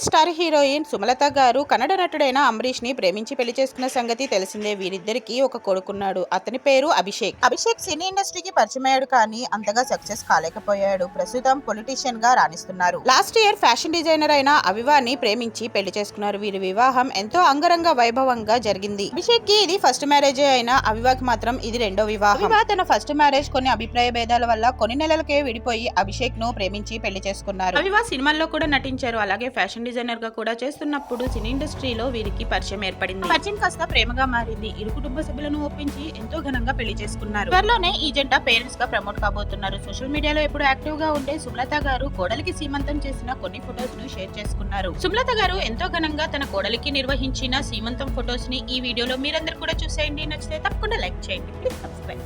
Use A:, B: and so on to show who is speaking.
A: Super star heroine Sumalatha గారు కన్నడ నటుడైన అంబరీష్ని ప్రేమించి పెళ్ళి చేసుకున్న సంగతి తెలిసిందే. వీరిద్దరికి ఒక కొడుకున్నాడు. అతని పేరు అభిషేక్. అభిషేక్ సినీ ఇండస్ట్రీకి పరిచయమయ్యాడు కానీ అంతగా సక్సెస్ కాలేకపోయాడు. ప్రస్తుతం పొలిటీషియన్గా రాణిస్తున్నారు. లాస్ట్ ఇయర్ ఫ్యాషన్ డిజైనర్ అయిన అవివాని ప్రేమించి పెళ్ళి చేసుకున్నారు. వీరి వివాహం ఎంతో అంగరంగ వైభవంగా జరిగింది. అభిషేక్కి ఇది ఫస్ట్ మ్యారేజ్ అయిన అవివాకి మాత్రం ఇది రెండో వివాహం. అవివా తన ఫస్ట్ మ్యారేజ్ కొన్ని అభిప్రాయ భేదాల వల్ల కొన్ని నెలలకే విడిపోయి అభిషేక్ను ప్రేమించి పెళ్ళి చేసుకున్నారు. అవివా సినిమాల్లో కూడా నటించారు. అలాగే ఫ్యాషన్ డిజైనర్గా కూడా చేస్తున్నప్పుడు సినీ ఇండస్ట్రీలో వీరికి పరిచయం ఏర్పడింది. పరిచయం కాస్త ప్రేమగా మారింది. ఇరు కుటుంబ సభ్యులను ఒప్పించి ఎంతో ఘనంగా పెళ్ళి చేసుకున్నారు. త్వరలోనే ఈ జంట పేరెంట్స్గా ప్రమోట్ కాబోతున్నారు. సోషల్ మీడియాలో ఎప్పుడు యాక్టివ్గా ఉండే సుమలత గారు కోడలికి సీమంతం చేసిన కొన్ని ఫొటోస్ను షేర్ చేసుకున్నారు. సుమలత గారు ఎంతో ఘనంగా తన కోడలికి నిర్వహించిన సీమంతం ఫొటోస్ని ఈ వీడియోలో మీరందరూ కూడా చూసేయండి. నచ్చితే తప్పకుండా లైక్ చేయండి. Please subscribe.